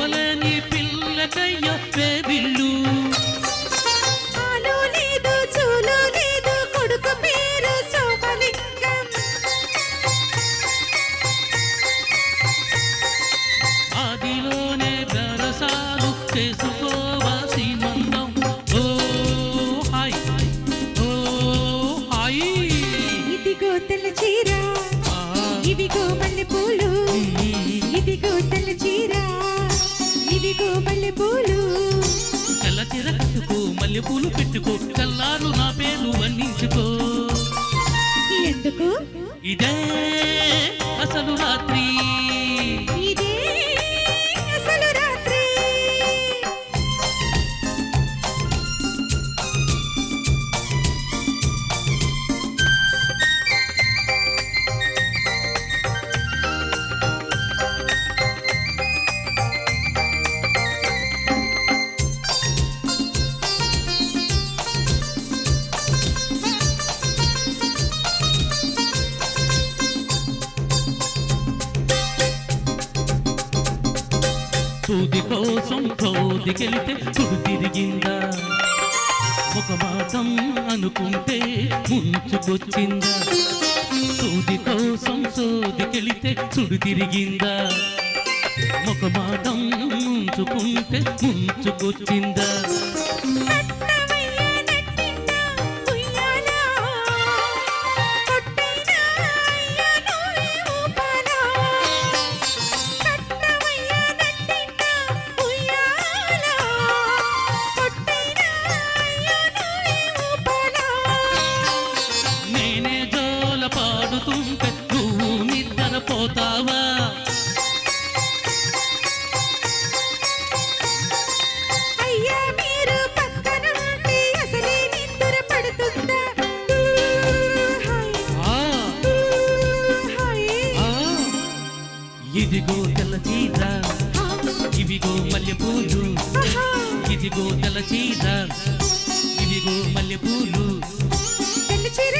ఊపలేని పిల్లకయ్య పేద ఇవిగో మల్లె పూలు తెల్ల చీర కట్టుకో మల్లె పూలు పెట్టుకో తెల్లారు నా పేరు వర్ణించుకో ఎందుకు? ఇదే అసలు రాత్రి. సూది కోసం సోదికెళితే సుడు తిరిగిందా ఒక మాటం అనుకుంటే ముంచుకొచ్చిందా? సూది కోసం సోదికెళితే చుడు తిరిగిందా ఒక మాటం ముంచుకుంటే ముంచుకొచ్చిందా? ఆ. ఇదిగో తెల్ల చీర ఇవిగో మల్లెపూలు ఇదిగో తెల్ల చీర ఇవిగో మల్లెపూలు. తెల్ల చీర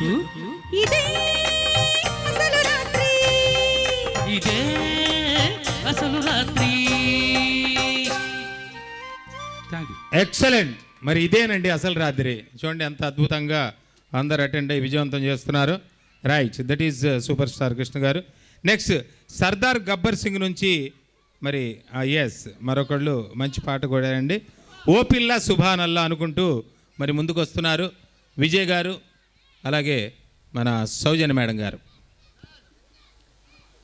ఇదే అసలు రాత్రి. ఇదే అసలు రాత్రి. Thank you excellent. మరి ఇదేనండి అసలు రాత్రి. చూడండి ఎంత అద్భుతంగా అందరు అటెండ్ అయ్యి విజయవంతం చేస్తున్నారు. Right that is super star Krishna గారు. నెక్స్ట్ సర్దార్ గబ్బర్ సింగ్ నుంచి మరి ఎస్ మరొకళ్ళు మంచి పాట కూడారండి. ఓపిల్లా సుభానల్లా అనుకుంటూ మరి ముందుకు వస్తున్నారు విజయ్ గారు అలాగే మన సౌజన్య మేడం గారు.